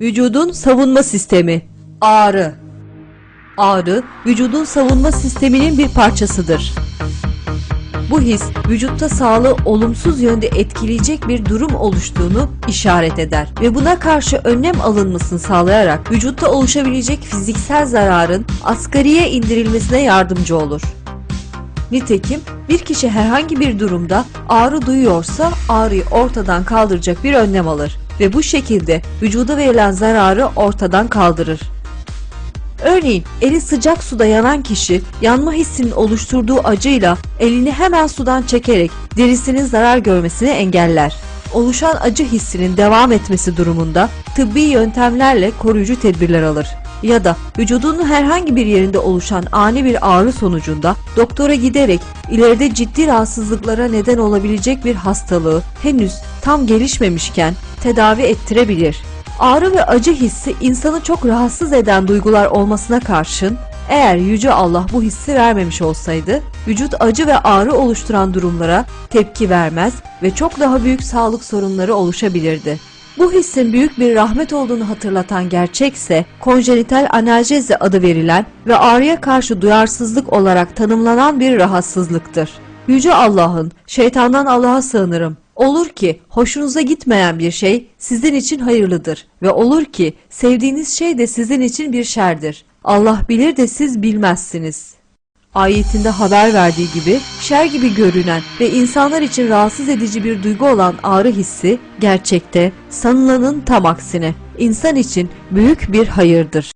Vücudun savunma sistemi. Ağrı. Ağrı, vücudun savunma sisteminin bir parçasıdır. Bu his, vücutta sağlığı olumsuz yönde etkileyecek bir durum oluştuğunu işaret eder ve buna karşı önlem alınmasını sağlayarak vücutta oluşabilecek fiziksel zararın asgariye indirilmesine yardımcı olur. Nitekim bir kişi herhangi bir durumda ağrı duyuyorsa ağrıyı ortadan kaldıracak bir önlem alır ve bu şekilde vücuda verilen zararı ortadan kaldırır. Örneğin eli sıcak suda yanan kişi yanma hissinin oluşturduğu acıyla elini hemen sudan çekerek derisinin zarar görmesini engeller. Oluşan acı hissinin devam etmesi durumunda tıbbi yöntemlerle koruyucu tedbirler alır. Ya da vücudunun herhangi bir yerinde oluşan ani bir ağrı sonucunda doktora giderek ileride ciddi rahatsızlıklara neden olabilecek bir hastalığı henüz tam gelişmemişken tedavi ettirebilir. Ağrı ve acı hissi insanı çok rahatsız eden duygular olmasına karşın eğer Yüce Allah bu hissi vermemiş olsaydı vücut acı ve ağrı oluşturan durumlara tepki vermez ve çok daha büyük sağlık sorunları oluşabilirdi. Bu hissin büyük bir rahmet olduğunu hatırlatan gerçekse konjenital analjezi adı verilen ve ağrıya karşı duyarsızlık olarak tanımlanan bir rahatsızlıktır. Yüce Allah'ın şeytandan Allah'a sığınırım. Olur ki hoşunuza gitmeyen bir şey sizin için hayırlıdır ve olur ki sevdiğiniz şey de sizin için bir şerdir. Allah bilir de siz bilmezsiniz. Ayetinde haber verdiği gibi şer gibi görünen ve insanlar için rahatsız edici bir duygu olan ağrı hissi gerçekte sanılanın tam aksine insan için büyük bir hayırdır.